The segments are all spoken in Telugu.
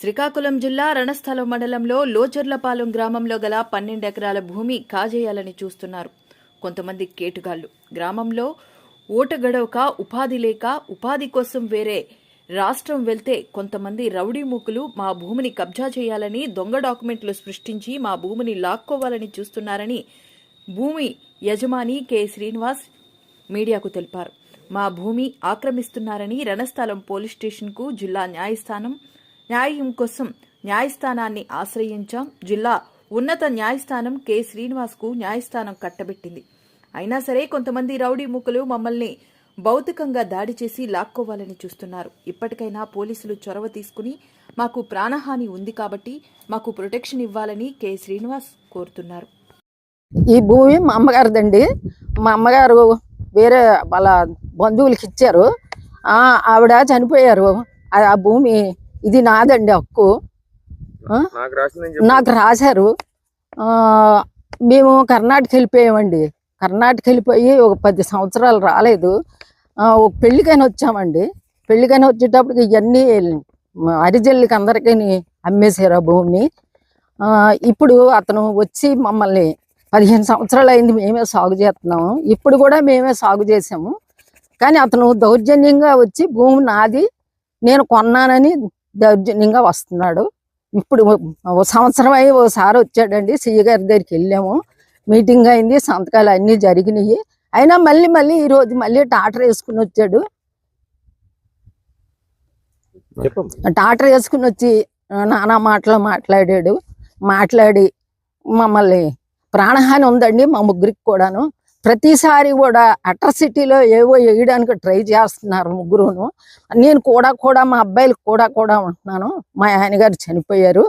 శ్రీకాకుళం జిల్లా రణస్థలం మండలంలో లోచర్లపాలెం గ్రామంలో గల పన్నెండు ఎకరాల భూమి కాజేయాలని చూస్తున్నారు. కొంతమంది కేటుగాళ్ళు. గ్రామంలో ఓట గడవక ఉపాధి లేక ఉపాధి కోసం వేరే రాష్ట్రం వెళ్తే కొంతమంది రౌడీ మూకులు మా భూమిని కబ్జా చేయాలని దొంగ డాక్యుమెంట్లు సృష్టించి మా భూమిని లాక్కోవాలని చూస్తున్నారని భూమి యజమాని కె. శ్రీనివాస్ మీడియాకు తెలిపారు. మా భూమి ఆక్రమిస్తున్నారని రణస్థలం పోలీస్ స్టేషన్కు జిల్లా న్యాయస్థానం న్యాయం కోసం న్యాయస్థానాన్ని ఆశ్రయించాం. జిల్లా ఉన్నత న్యాయస్థానం కె. శ్రీనివాస్కు న్యాయస్థానం కట్టబెట్టింది. అయినా సరే కొంతమంది రౌడీ ముక్కలు మమ్మల్ని భౌతికంగా దాడి చేసి లాక్కోవాలని చూస్తున్నారు. ఇప్పటికైనా పోలీసులు చొరవ తీసుకుని మాకు ప్రాణహాని ఉంది కాబట్టి మాకు ప్రొటెక్షన్ ఇవ్వాలని కె. శ్రీనివాస్ కోరుతున్నారు. ఈ భూమి మా అమ్మగారిదండి. మా అమ్మగారు వేరే వాళ్ళ బంధువులకి ఇచ్చారు ఆవిడ చనిపోయారు. ఆ భూమి ఇది నాదండి హక్కు? నాకు రాశారు. ఆ, మేము కర్ణాటక వెళ్ళిపోయామండి. కర్ణాటక వెళ్ళిపోయి ఒక పది సంవత్సరాలు రాలేదు. ఒక పెళ్ళికైనా వచ్చామండి. పెళ్ళికైనా వచ్చేటప్పటికి ఇవన్నీ అరిజల్లికి అందరికీ అమ్మేశారు ఆ భూమిని. ఆ, ఇప్పుడు అతను వచ్చి మమ్మల్ని పదిహేను సంవత్సరాలు అయింది మేమే సాగు చేస్తున్నాము. ఇప్పుడు కూడా మేమే సాగు చేసాము కానీ అతను దౌర్జన్యంగా వచ్చి భూమి నాది నేను కొన్నానని దౌర్జన్యంగా వస్తున్నాడు. ఇప్పుడు ఓ సంవత్సరం అయ్యి ఓసారి వచ్చాడండి. సీఏ గారి దగ్గరికి వెళ్ళాము. మీటింగ్ అయింది. సంతకాలు అన్నీ జరిగినాయి. అయినా మళ్ళీ మళ్ళీ ఈ రోజు మళ్ళీ టాటర్ వేసుకుని వచ్చాడు. టాటర్ వేసుకుని వచ్చి నానా మాటలు మాట్లాడాడు. మాట్లాడి మమ్మల్ని ప్రాణహాని ఉందండి మా ముగ్గురికి కూడాను. ప్రతిసారి కూడా అట్రసిటీలో ఏవో వేయడానికి ట్రై చేస్తున్నారు ముగ్గురును. నేను కూడా కూడా మా అబ్బాయిలకు కూడా కూడా ఉంటున్నాను. మా ఆయన గారు చనిపోయారు.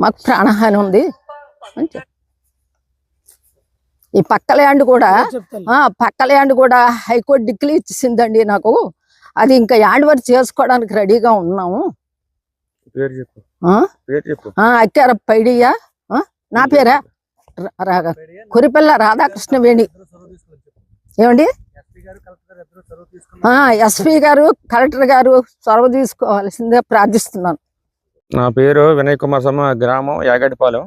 మాకు ప్రాణహాని ఉంది. ఈ పక్క ల్యాండ్ కూడా ఆ పక్క ల్యాండ్ కూడా హైకోర్టు డిక్లీ ఇచ్చిందండి నాకు. అది ఇంకా ల్యాండ్ వర్క్ చేసుకోవడానికి రెడీగా ఉన్నాము. పేరు చెప్పు. ఆ? పేరు చెప్పు. ఆ, అక్కార పైడియా ఆ? నా పేరా కురిపల్ల రాధాకృష్ణ వేణి ఏమండి ఎస్పీ గారు కలెక్టర్ గారు చొరవ తీసుకోవాల్సిందే ప్రార్థిస్తున్నాను. నా పేరు వినయ్ కుమార్ సమ గ్రామం యాగటిపాలెం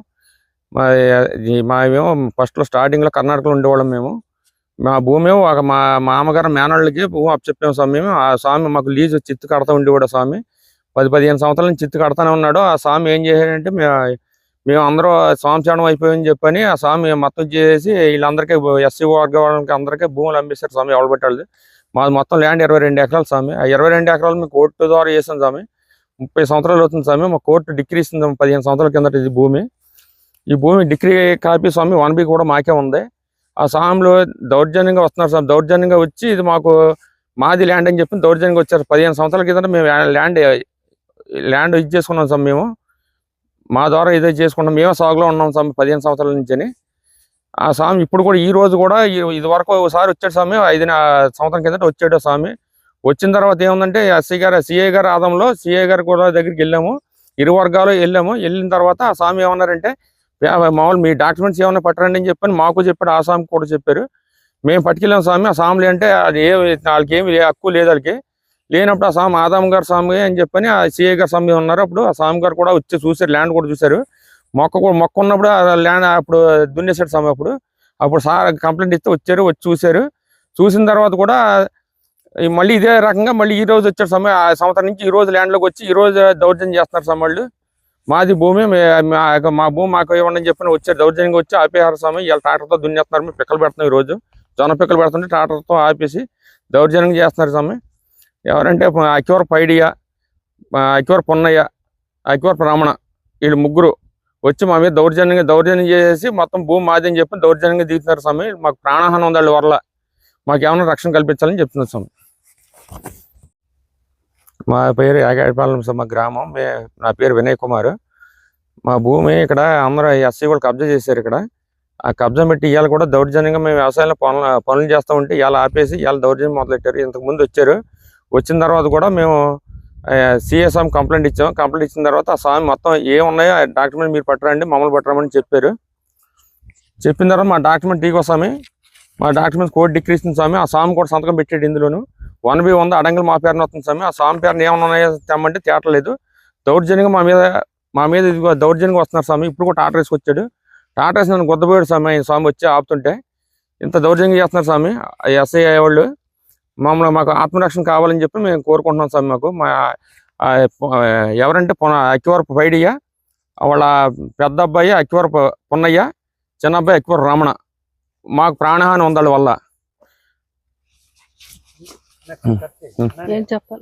మా మేము ఫస్ట్ స్టార్టింగ్లో స్టార్టింగ్లో కర్ణాటకలో ఉండేవాళ్ళం మేము. మా భూమి ఒక మా మామగారు మేనళ్ళకి భూమి అప్పచెప్పాము స్వామి. ఆ స్వామి మాకు లీజు చిత్తు కడతా ఉండేవాడు స్వామి. పది పదిహేను సంవత్సరాల నుంచి చిత్తు కడతానే ఉన్నాడు. ఆ స్వామి ఏం చేశాడంటే మేము మేము అందరూ స్వామిచారం అయిపోయిందని చెప్పని ఆ స్వామి మొత్తం చేసి వీళ్ళందరికీ ఎస్సీ వర్గ వాళ్ళకి అందరికీ భూములు అమ్మేశారు స్వామి ఎవరు పెట్టాలి? మాది మొత్తం ల్యాండ్ ఇరవై రెండు ఎకరాలు స్వామి. ఆ ఇరవై రెండు ఎకరాలు మేము కోర్టు ద్వారా చేసాం స్వామి. ముప్పై సంవత్సరాలు అవుతుంది స్వామి. మా కోర్టు డిగ్రీ ఇస్తుంది పదిహేను సంవత్సరాల కిందట ఇది భూమి. ఈ భూమి డిగ్రీ కాపీ స్వామి వన్ బి కూడా మాకే ఉంది. ఆ స్వామిలో దౌర్జన్యంగా వస్తున్నారు స్వామి. దౌర్జన్యంగా వచ్చి ఇది మాకు మాది ల్యాండ్ అని చెప్పి దౌర్జన్యంగా వచ్చారు. పదిహేను సంవత్సరాల కిందట మేము ల్యాండ్ ల్యాండ్ ఇది చేసుకున్నాం స్వామి మేము. మా ద్వారా ఇదే చేసుకున్నాం మేమే సాగులో ఉన్నాం స్వామి పదిహేను సంవత్సరాల నుంచి అని ఆ స్వామి ఇప్పుడు కూడా ఈ రోజు కూడా ఇది వరకు ఒకసారి వచ్చాడు స్వామి. ఐదు సంవత్సరం కిందట వచ్చాడు స్వామి. వచ్చిన తర్వాత ఏముందంటే ఎస్సీ గారు సిఐ గారు ఆదంలో సిఐ గారు కూడా దగ్గరికి వెళ్ళాము. ఇరు వర్గాలు వెళ్ళాము. వెళ్ళిన తర్వాత ఆ స్వామి ఏమన్నారంటే మామూలు మీ డాక్యుమెంట్స్ ఏమైనా పట్టరండి అని చెప్పని మాకు చెప్పాడు. ఆ స్వామి కూడా చెప్పారు. మేము పట్టుకెళ్ళాం స్వామి. ఆ స్వామిలు అంటే అది ఏ వాళ్ళకి ఏమి హక్కు లేదు వాళ్ళకి. లేనప్పుడు ఆ స్వామి ఆదాం గారు స్వామి అని చెప్పని ఆ సిఐ గారు స్వామి ఉన్నారు. అప్పుడు ఆ స్వామి గారు కూడా వచ్చి చూసారు ల్యాండ్ కూడా చూశారు. మొక్క కూడా మొక్క ఉన్నప్పుడు ఆ ల్యాండ్ అప్పుడు దున్నేసాడు స్వామి అప్పుడు. అప్పుడు సార్ కంప్లైంట్ ఇస్తే వచ్చారు వచ్చి చూశారు. చూసిన తర్వాత కూడా మళ్ళీ ఇదే రకంగా మళ్ళీ ఈ రోజు వచ్చారు సమయం ఆ సంవత్సరం నుంచి ఈ రోజు ల్యాండ్లోకి వచ్చి ఈ రోజు దౌర్జన్యం చేస్తున్నారు స్వామి వాళ్ళు. మాది భూమి మా భూమి మాకు ఇవ్వండి చెప్పిన వచ్చారు. దౌర్జన్యంగా వచ్చి ఆపేహార స్వామి. ఇలా ట్రాక్టర్తో దున్నేస్తున్నారు. మేము పిక్కలు పెడుతున్నాం ఈ రోజు. జొన్న పిక్కలు పెడుతుంటే ట్రాక్టర్తో ఆపేసి దౌర్జన్యం చేస్తున్నారు స్వామి. ఎవరంటే అక్యూర్ పైడియ అక్యూర్ పొన్నయ్య అక్యూర్ రమణ వీళ్ళు ముగ్గురు వచ్చి మా మీద దౌర్జన్యంగా దౌర్జన్యం చేసి మొత్తం భూమి మాది అని చెప్పి దౌర్జన్యంగా దిగుతున్నారు స్వామి. మాకు ప్రాణహాని ఉంది వాళ్ళ వల్ల మాకు ఏమైనా రక్షణ కల్పించాలని చెప్తున్నారు స్వామి. మా పేరు యాగాడిపాలెం మా గ్రామం. నా పేరు వినయ్ కుమార్. మా భూమి ఇక్కడ అందరూ ఎస్సీ వాళ్ళు కబ్జా చేశారు ఇక్కడ. ఆ కబ్జా పెట్టి ఇవాళ కూడా దౌర్జన్యంగా మేము వ్యవసాయంలో పనులు పనులు చేస్తూ ఉంటే ఇవాళ ఆపేసి ఇవాళ దౌర్జన్యం మొదలెట్టారు. ఇంతకు ముందు వచ్చారు. వచ్చిన తర్వాత కూడా మేము సిఎస్ఎం కంప్లైంట్ ఇచ్చాం. కంప్లైంట్ ఇచ్చిన తర్వాత ఆ స్వామి మొత్తం ఏమున్నాయో ఆ డాక్యుమెంట్ మీరు పట్టరండి మమ్మల్ని పట్టరమని చెప్పారు. చెప్పిన తర్వాత మా డాక్యుమెంట్ టీకి స్వామి మా డాక్యుమెంట్స్ కోర్టు డిక్రీస్ స్వామి ఆ స్వామి కూడా సంతకం పెట్టాడు ఇందులోను. వన్ బి ఉంది అడంగులు మా పేరున వస్తుంది స్వామి ఆ స్వామి పేరుని ఏమన్నా ఉన్నాయో తెమ్మంటే తేటలేదు. దౌర్జన్యంగా మా మీద మా మీద ఇదిగో దౌర్జన్యంగా వస్తున్నారు స్వామి ఇప్పుడు కూడా టాటా వేసుకొచ్చాడు టాటా వేసి నన్ను గుద్దపోయాడు స్వామి స్వామి వచ్చి ఆపుతుంటే. ఇంత దౌర్జన్యంగా చేస్తున్నారు స్వామి ఎస్ఐ వాళ్ళు మామూలుగా మాకు ఆత్మరక్షణ కావాలని చెప్పి మేము కోరుకుంటున్నాం సార్ మాకు. మా ఎవరంటే పొన అక్కివరపు పైడియ్య వాళ్ళ పెద్ద అబ్బాయి అక్కివరపు పున్నయ్య చిన్న అబ్బాయి అక్కివరపు రమణ. మాకు ప్రాణహాని ఉందాళ్ళ వల్ల ఏం చెప్పాలి?